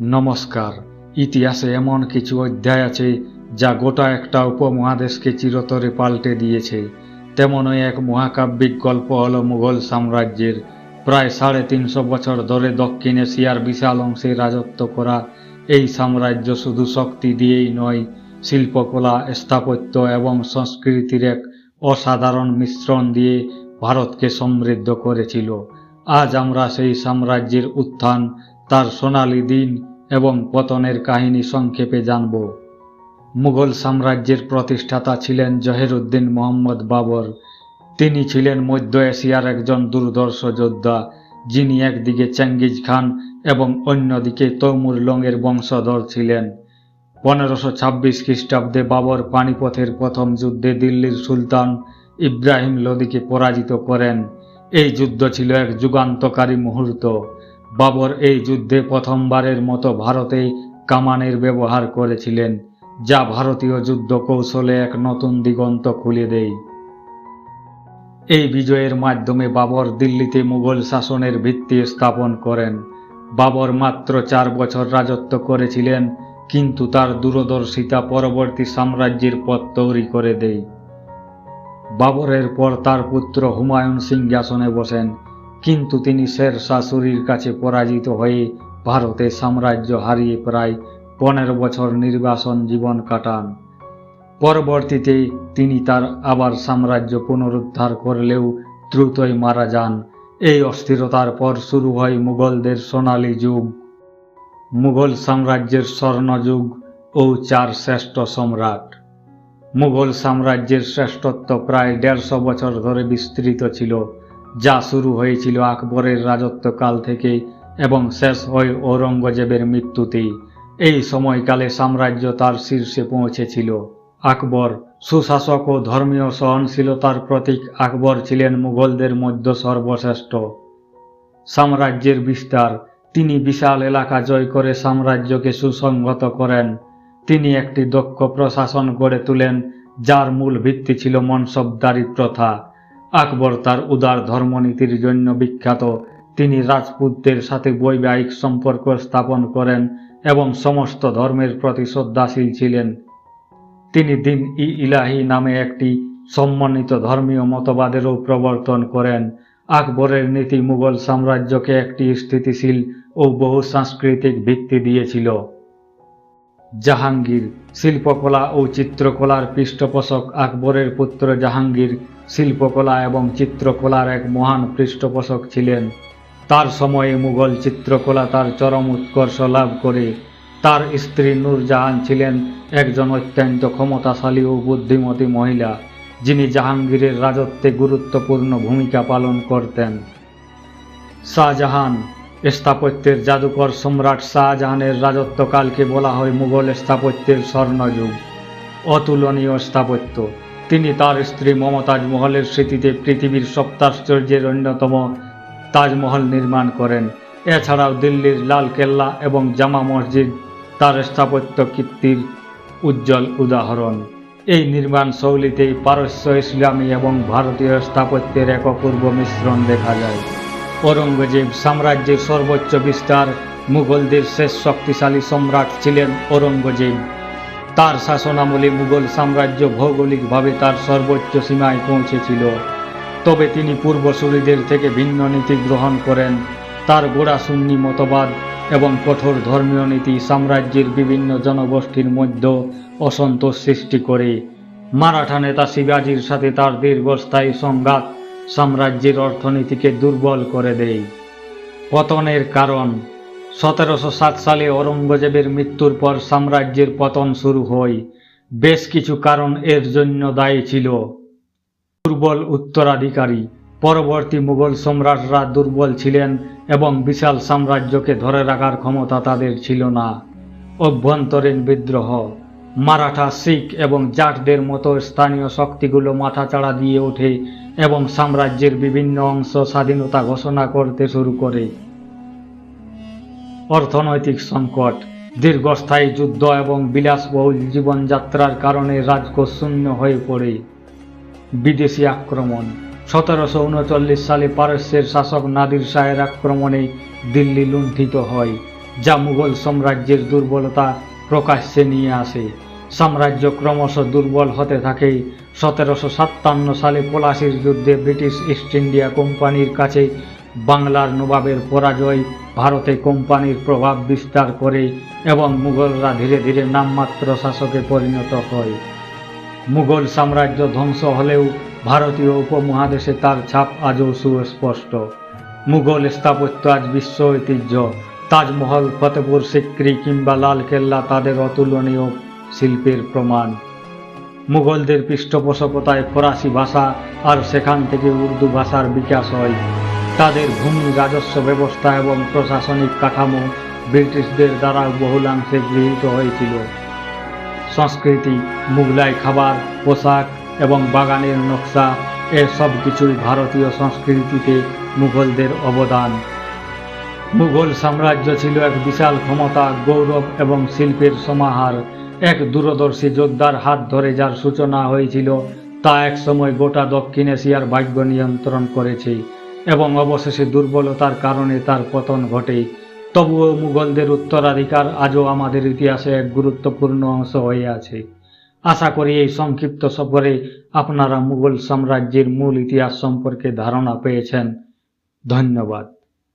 নমস্কার। ইতিহাসে এমন কিছু অধ্যায় আছে যা গোটা একটা উপমহাদেশকে চিরতরে পাল্টে দিয়েছে। তেমনই এক মহাকাব্যিক গল্প হল মুঘল সাম্রাজ্যের। প্রায় সাড়ে তিনশো বছর ধরে দক্ষিণ এশিয়ার বিশাল অংশে রাজত্ব করা এই সাম্রাজ্য শুধু শক্তি দিয়েই নয়, শিল্পকলা, স্থাপত্য এবং সংস্কৃতির এক অসাধারণ মিশ্রণ দিয়ে ভারতকে সমৃদ্ধ করেছিল। আজ আমরা সেই সাম্রাজ্যের উত্থান তার সোনালি দিন এবং পতনের কাহিনী সংক্ষেপে জানব। মুঘল সাম্রাজ্যের প্রতিষ্ঠাতা ছিলেন জহিরুদ্দিন মোহাম্মদ বাবর। তিনি ছিলেন মধ্য এশিয়ার একজন দুর্ধর্ষ যোদ্ধা, যিনি একদিকে চেঙ্গিজ খান এবং অন্যদিকে তৈমুর লংয়ের বংশধর ছিলেন। পনেরোশো ছাব্বিশ খ্রিস্টাব্দে বাবর পানিপথের প্রথম যুদ্ধে দিল্লির সুলতান ইব্রাহিম লোদিকে পরাজিত করেন। এই যুদ্ধ ছিল এক যুগান্তকারী মুহূর্ত। বাবর এই যুদ্ধে প্রথমবারের মতো ভারতে কামানের ব্যবহার করেছিলেন, যা ভারতীয় যুদ্ধ কৌশলে এক নতুন দিগন্ত খুলে দেয়। এই বিজয়ের মাধ্যমে বাবর দিল্লিতে মুঘল শাসনের ভিত্তি স্থাপন করেন। বাবর মাত্র চার বছর রাজত্ব করেছিলেন, কিন্তু তার দূরদর্শিতা পরবর্তী সাম্রাজ্যের পথ তৈরি করে দেয়। বাবরের পর তার পুত্র হুমায়ুন সিংহাসনে বসেন কিন্তু তিনি শের শাশুড়ির কাছে পরাজিত হয়ে ভারতে সাম্রাজ্য হারিয়ে প্রায় পনেরো বছর নির্বাসন জীবন কাটান। পরবর্তীতে তিনি তার আবার সাম্রাজ্য পুনরুদ্ধার করলেও দ্রুতই মারা যান। এই অস্থিরতার পর শুরু হয় মুঘলদের সোনালী যুগ। মুঘল সাম্রাজ্যের স্বর্ণযুগ ও চার শ্রেষ্ঠ সম্রাট। মুঘল সাম্রাজ্যের শ্রেষ্ঠত্ব প্রায় দেড়শো বছর ধরে বিস্তৃত ছিল। যা শুরু হয়েছিল আকবরের রাজত্বকাল থেকে এবং শেষ হয় ঔরঙ্গজেবের মৃত্যুতে এই সময়কালে সাম্রাজ্য তার শীর্ষে পৌঁছেছিল। আকবর সুশাসক ও ধর্মীয় সহনশীলতার প্রতীক আকবর ছিলেন মুঘলদের মধ্য সর্বশ্রেষ্ঠ। সাম্রাজ্যের বিস্তার, তিনি বিশাল এলাকা জয় করে সাম্রাজ্যকে সুসংহত করেন। তিনি একটি দক্ষ প্রশাসন গড়ে তোলেন, যার মূল ভিত্তি ছিল মনসবদারি প্রথা। আকবর তার উদার ধর্মনীতির জন্য বিখ্যাত। তিনি রাজপুতদের সাথে বৈবাহিক সম্পর্ক স্থাপন করেন এবং সমস্ত ধর্মের প্রতি শ্রদ্ধাশীল ছিলেন। তিনি দিন ই ইলাহি নামে একটি সম্মানিত ধর্মীয় মতবাদেরও প্রবর্তন করেন। আকবরের নীতি মুঘল সাম্রাজ্যকে একটি স্থিতিশীল ও বহু সাংস্কৃতিক ভিত্তি দিয়েছিল। জাহাঙ্গীর, শিল্পকলা ও চিত্রকলার পৃষ্ঠপোষক আকবরের পুত্র জাহাঙ্গীর, শিল্পকলা এবং চিত্রকলার এক মহান পৃষ্ঠপোষক ছিলেন। তার সময়ে মুঘল চিত্রকলা তার চরম উৎকর্ষ লাভ করে। তার স্ত্রী নূরজাহান ছিলেন একজন অত্যন্ত ক্ষমতাশালী ও বুদ্ধিমতী মহিলা, যিনি জাহাঙ্গীরের রাজত্বে গুরুত্বপূর্ণ ভূমিকা পালন করতেন। শাহজাহান স্থাপত্যের জাদুকর সম্রাট শাহজাহানের রাজত্বকালকে বলা হয় মুঘল স্থাপত্যের স্বর্ণযুগ। অতুলনীয় স্থাপত্য। তিনি তার স্ত্রী মমতাজ মহলের স্মৃতিতে পৃথিবীর সপ্তাশ্চর্যের অন্যতম তাজমহল নির্মাণ করেন। এছাড়াও দিল্লির লাল কেল্লা এবং জামা মসজিদ তার স্থাপত্য কীর্তির উজ্জ্বল উদাহরণ। এই নির্মাণ শৈলীতেই পারস্য ইসলামী এবং ভারতীয় স্থাপত্যের এক অপূর্ব মিশ্রণ দেখা যায়। ঔরঙ্গজেব সাম্রাজ্যের সর্বোচ্চ বিস্তার, মুঘলদের শেষ শক্তিশালী সম্রাট ছিলেন ঔরঙ্গজেব। তার শাসনামলে মুঘল সাম্রাজ্য ভৌগোলিকভাবে তার সর্বোচ্চ সীমায় পৌঁছেছিল। তবে তিনি পূর্বসূরিদের থেকে ভিন্ন নীতি গ্রহণ করেন। তার গোড়া সুন্নি মতবাদ এবং কঠোর ধর্মীয় নীতি সাম্রাজ্যের বিভিন্ন জনগোষ্ঠীর মধ্যে অসন্তোষ সৃষ্টি করে। মারাঠা নেতা শিবাজির সাথে তার দীর্ঘস্থায়ী সংঘাত সাম্রাজ্যের অর্থনীতিকে দুর্বল করে দেয়। পতনের কারণ, সতেরোশো সাত সালে ঔরঙ্গজেবের মৃত্যুর পর সাম্রাজ্যের পতন শুরু হয়। বেশ কিছু কারণ এর জন্য দায়ী ছিল। দুর্বল উত্তরাধিকারী, পরবর্তী মুঘল সম্রাটরা দুর্বল ছিলেন এবং বিশাল সাম্রাজ্যকে ধরে রাখার ক্ষমতা তাদের ছিল না। অভ্যন্তরীণ বিদ্রোহ, মারাঠা, শিখ এবং জাটদের মতো স্থানীয় শক্তিগুলো মাথাচাড়া দিয়ে ওঠে এবং সাম্রাজ্যের বিভিন্ন অংশ স্বাধীনতা ঘোষণা করতে শুরু করে। অর্থনৈতিক সংকট, দীর্ঘস্থায়ী যুদ্ধ এবং বিলাসবহুল জীবনযাত্রার কারণে রাজকোষ শূন্য হয়ে পড়ে। বিদেশি আক্রমণ, সতেরোশো উনচল্লিশ সালে পারস্যের শাসক নাদির শাহের আক্রমণে দিল্লি লুণ্ঠিত হয়, যা মুঘল সাম্রাজ্যের দুর্বলতা প্রকাশ্যে নিয়ে আসে। সাম্রাজ্য ক্রমশ দুর্বল হতে থাকে। সতেরোশো সাতান্ন সালে পলাশির যুদ্ধে ব্রিটিশ ইস্ট ইন্ডিয়া কোম্পানির কাছে বাংলার নবাবের পরাজয় ভারতে কোম্পানির প্রভাব বিস্তার করে এবং মুঘলরা ধীরে ধীরে নামমাত্র শাসকে পরিণত হয়। মুঘল সাম্রাজ্য ধ্বংস হলেও ভারতীয় উপমহাদেশে তার ছাপ আজও সুস্পষ্ট। মুঘল স্থাপত্য আজ বিশ্ব ঐতিহ্য। তাজমহল, ফতেপুর, সিক্রি কিংবা লালকেল্লা তাদের অতুলনীয় শিল্পের প্রমাণ। মুঘলদের পৃষ্ঠপোষকতায় ফরাসি ভাষা আর সেখান থেকে উর্দু ভাষার বিকাশ হয়। তাদের ভূমি, রাজস্ব ব্যবস্থা এবং প্রশাসনিক কাঠামো ব্রিটিশদের দ্বারা বহুলাংশে গৃহীত হয়েছিল। সংস্কৃতি, মুঘলাই খাবার, পোশাক এবং বাগানের নকশা এ সব কিছুই ভারতীয় সংস্কৃতিতে মুঘলদের অবদান। মুঘল সাম্রাজ্য ছিল এক বিশাল ক্ষমতা, গৌরব এবং শিল্পের সমাহার। এক দূরদর্শী যোদ্ধার হাত ধরে যার সূচনা হয়েছিল, তা এক সময় গোটা দক্ষিণ এশিয়ার ভাগ্য নিয়ন্ত্রণ করেছে এবং অবশেষে দুর্বলতার কারণে তার পতন ঘটে। তবুও মুঘলদের উত্তরাধিকার আজও আমাদের ইতিহাসে এক গুরুত্বপূর্ণ অংশ হয়ে আছে। আশা করি এই সংক্ষিপ্ত সফরে আপনারা মুঘল সাম্রাজ্যের মূল ইতিহাস সম্পর্কে ধারণা পেয়েছেন। ধন্যবাদ।